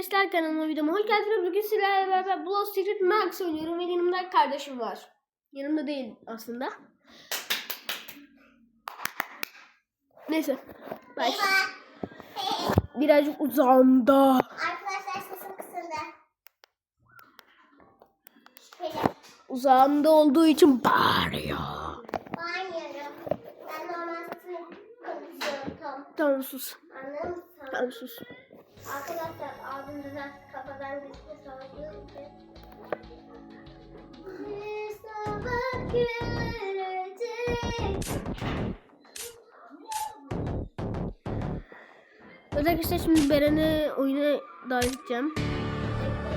arkadaşlar kanalıma videoma hoş geldiniz. Bugün sizlerle beraber Blood Secret Max oynuyorum ve yanımda kardeşim var. Yanımda değil aslında. Neyse. Baş. Birazcık uzağında. Arkadaşlar sesim kısıldı. Şöyle Uzağında olduğu için bağırıyor. bağırmıyorum. Ben normal konuşuyorum tam. Tamam sus. Anladın mı? Tamam sus. Arkadaşlar ağzım biraz kafadan sorduğum için. Bir sabah görecek. Arkadaşlar şimdi Beren'i oyuna davet edeceğim.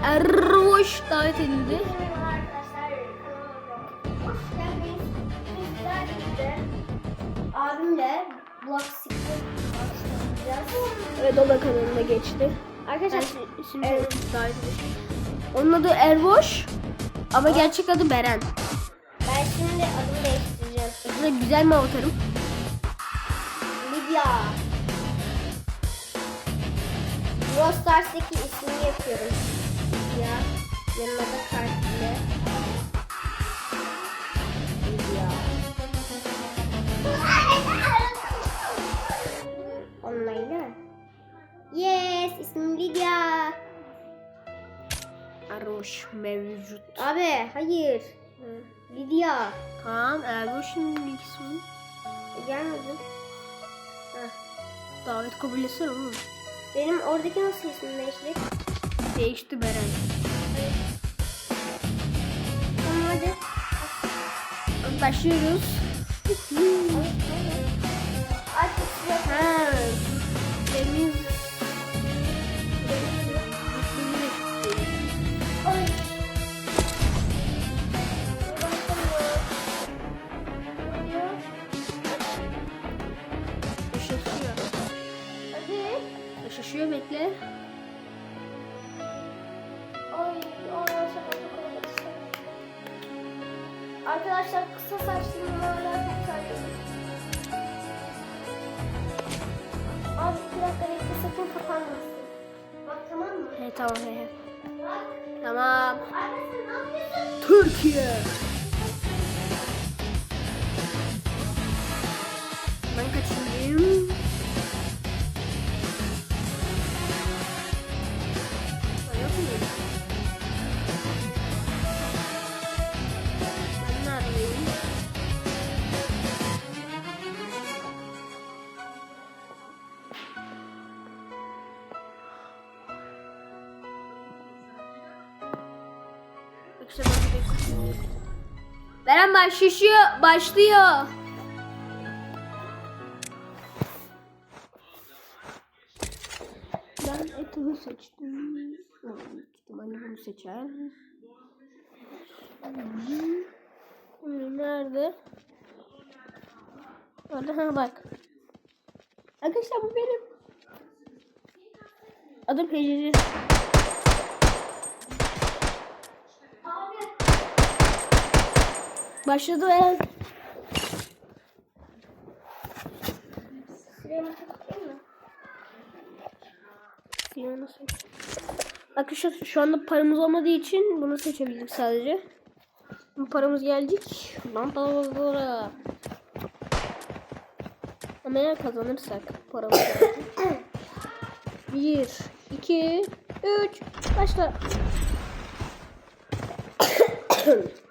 Erroş davet edildi. Abimle Block Secret. Evet o da kanalına geçti. Arkadaşlar Ben şimdi davet edeceğim. Onun adı Ervoş ama gerçek adı Beren. ben şimdi adımı değiştireceğim. Aslında güzel mi avatarım? Lidya. Brawl Stars'taki ismini yapıyorum. Lidya. Yanına da kartıyla. Yes, ismim Lidya. Ervoş mevcut. Abi, hayır. Lidya. Tamam Ervoş'un ismi. E. Davet kabul etsene oğlum. Benim oradaki nasıl ismim değişecek? Değişti Beren. Tamam hadi. Başlıyoruz. Artık bekle. Şaka. Arkadaşlar kısa saçlıyım hala çok saçlıyım. Abi iki dakika bekle sakın kapanmasın. Bak tamam mı? He tamam he. Bak. Tamam. Ne yapıyorsun? Türkiye. Ben kaçıncıyım? Beren başlıyor, başlıyor. Ben etimi seçtim. İhtimalle bunu seçer. Hmm, Nerede? Orada ha bak. Arkadaşlar bu benim. Adım Hecri. Başladı seç. Arkadaşlar şu anda paramız olmadığı için bunu seçebildik sadece. Bu paramız gelecek. Burada. Ama eğer kazanırsak paramız gelecek. Bir, iki, üç, başla.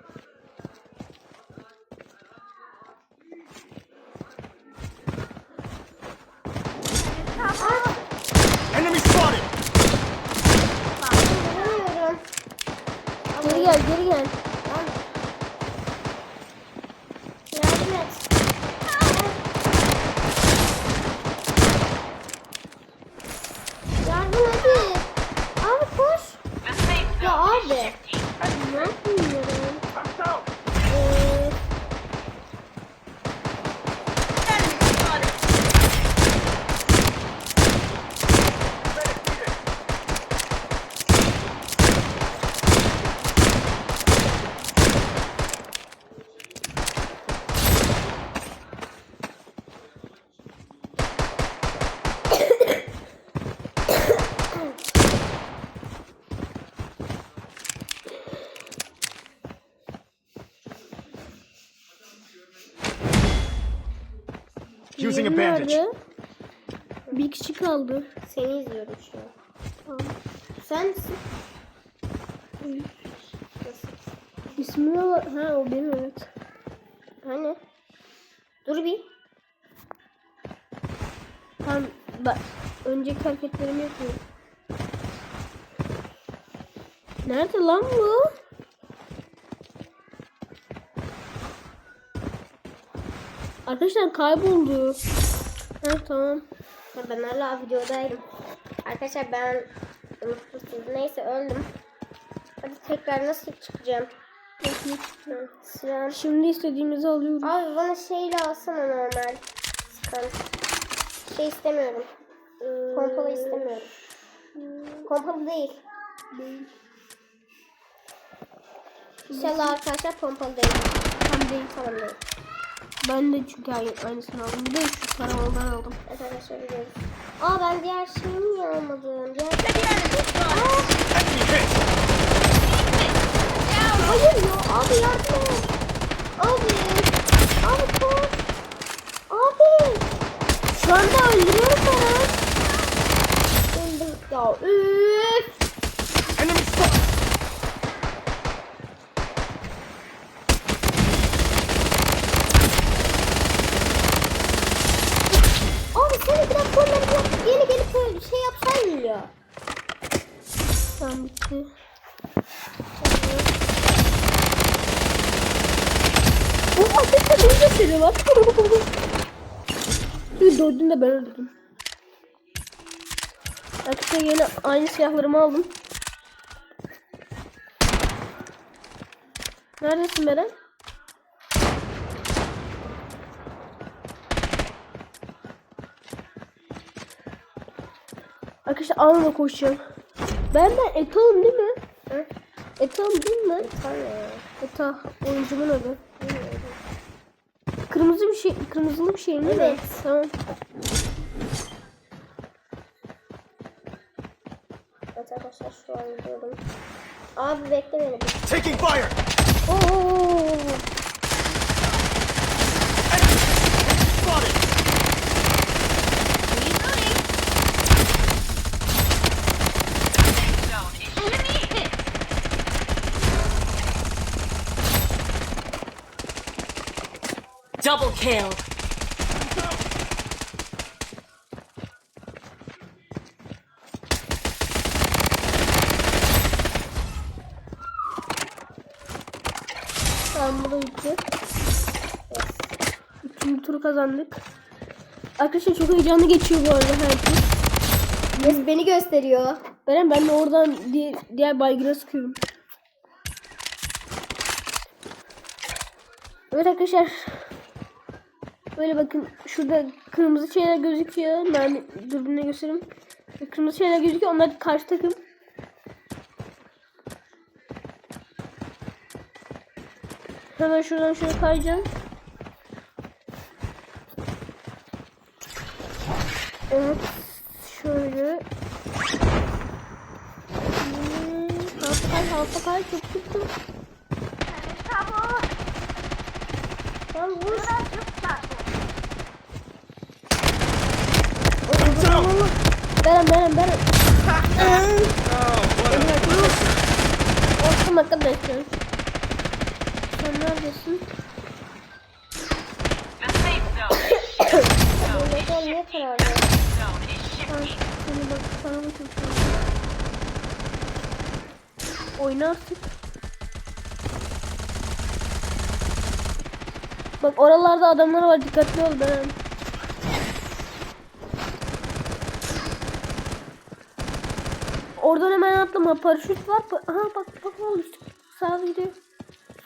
gel, geri gel. Yardım et. Yardım hadi. Abi koş. Ya abi. Ne yapıyorum? Ee, Using a bandage. Bir kişi kaldı. Seni izliyorum şu an. Tamam. Sen misin? İsmi ne? Ha o benim evet. Hani? Dur bir. Tamam bak önceki hareketlerimi yapıyorum. Nerede lan bu? Arkadaşlar kayboldu. Ha tamam. Ya ben hala videodaydım. Arkadaşlar ben unuttum sizi. Neyse öldüm. Hadi tekrar nasıl çıkacağım? Şimdi istediğimizi alıyoruz. Abi bana şeyle alsana normal. Şey istemiyorum. Pompalı istemiyorum. Pompalı değil. İnşallah arkadaşlar pompalı değil. Tam değil. Tamam değil. Ben de çünkü aynı, aynısını aldım. Bir de şu taramadan aldım. Evet arkadaşlar biliyoruz. Aa ben diğer şeyimi niye almadım? Diğer... Hayır ya abi yardım et. Abi. Abi koş. Abi. Şu anda öldürüyorum bana. Öldüm. Ya üf. Enemy spot! Abi sen biraz kolları yap. Yeni gelip böyle şey yapsaydın ya. Tamam bitti. Bu ateşte bir de seri var. Bir dördünü de ben öldürdüm. Arkadaşlar yine aynı silahlarımı aldım. Neredesin Beren? Arkadaşlar alma koşacağım. Ben ben Eta'ım değil mi? Hı? Eta'ım değil mi? Tamam ya. Eta oyuncumun adı. Kırmızı bir şey, kırmızılı bir şey mi? Evet. Tamam. Evet arkadaşlar şu an gidiyorum. Abi bekle beni. Taking fire! Oo. Double kill. Tamam bu da bitti. Üçüncü turu kazandık. Arkadaşlar çok heyecanlı geçiyor bu arada herkes. Yes, beni gösteriyor. Ben ben de oradan diğer, diğer baygına sıkıyorum. Evet arkadaşlar. Böyle bakın şurada kırmızı şeyler gözüküyor. Ben dürbünle göstereyim. Kırmızı şeyler gözüküyor. Onlar karşı takım. Hemen şuradan şöyle kayacağım. Evet. Şöyle. Hmm, Altta kay, altta kay. Çok tuttum. Tamam vur. Oh, what a... Olsun arkadaşlar. Sen neredesin? Neden niye karar verdin? seni bak sana mı çalışıyorum? Oyna artık. Bak oralarda adamlar var dikkatli ol Beren. Oradan hemen atlama. Paraşüt var. Aha bak bak ne olmuş. Sağa gidiyor.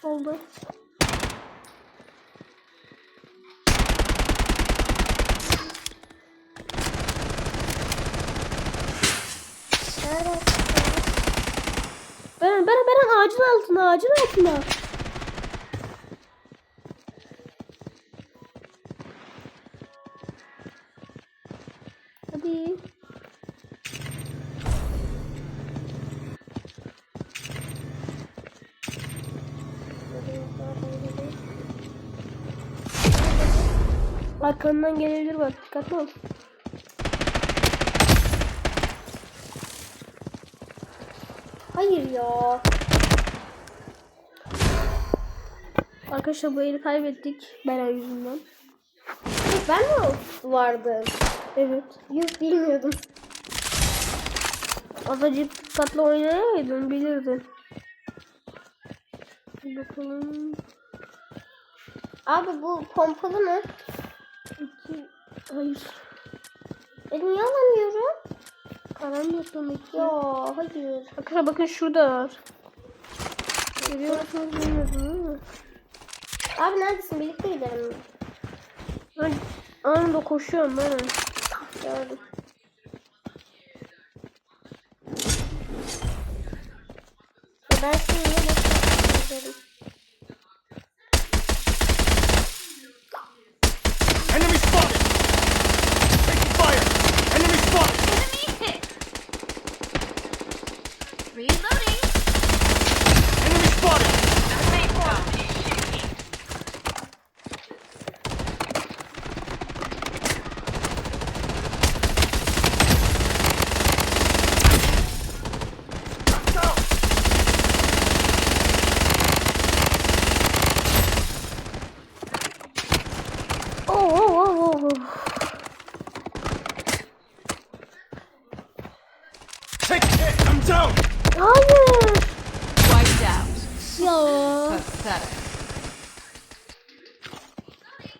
Solda. Beren Beren Beren ağacın altına ağacın altına. Hadi. Arkandan gelebilir bak dikkatli ol. Hayır ya. Arkadaşlar bu eli kaybettik. Bela yüzünden. Ben mi vardım? Evet. Yok bilmiyordum. Azıcık dikkatli oynayaydın bilirdin. Bakalım. Abi bu pompalı mı? Hayır. E niye alamıyorum? Karanlık demek ki. Ya hayır. Arkadaşlar bakın şurada var. Görüyor musunuz bilmiyorum? Abi neredesin? Birlikte gidelim. Ben anında koşuyorum ben. Gördüm.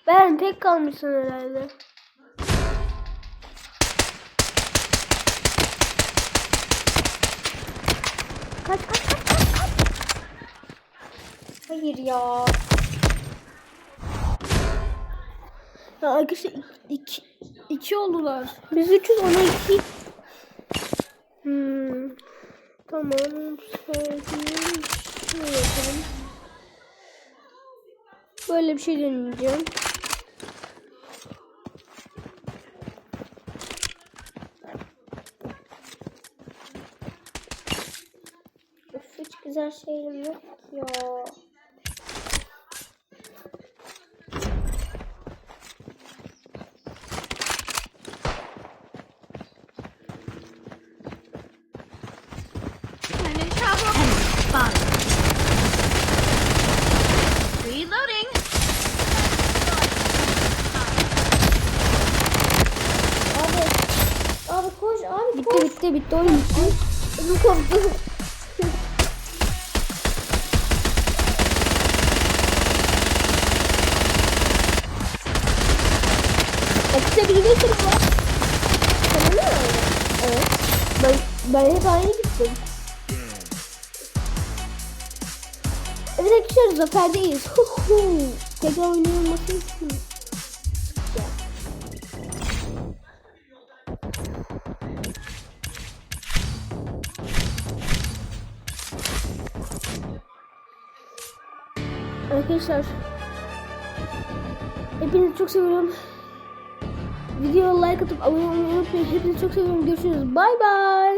Ben tek kalmışsın herhalde. Kaç kaç kaç kaç kaç. Hayır ya. Ya arkadaşlar iki, iki oldular. Biz üçüz ona iki. Hmm. Tamam. Şöyle yapalım. Böyle bir şey deneyeceğim. Güzel şeyim yok ya. Abi. Abi koş abi Bitti koş. bitti bitti oyun bitti. Bu koptu. Ben, hep aynı gittim. Evet arkadaşlar zaferdeyiz. Hu hu. Tekrar oynayılması için. Arkadaşlar Hepinizi çok seviyorum. Videoya like atıp abone olmayı unutmayın. Hepinizi çok seviyorum. Görüşürüz. Bay bay.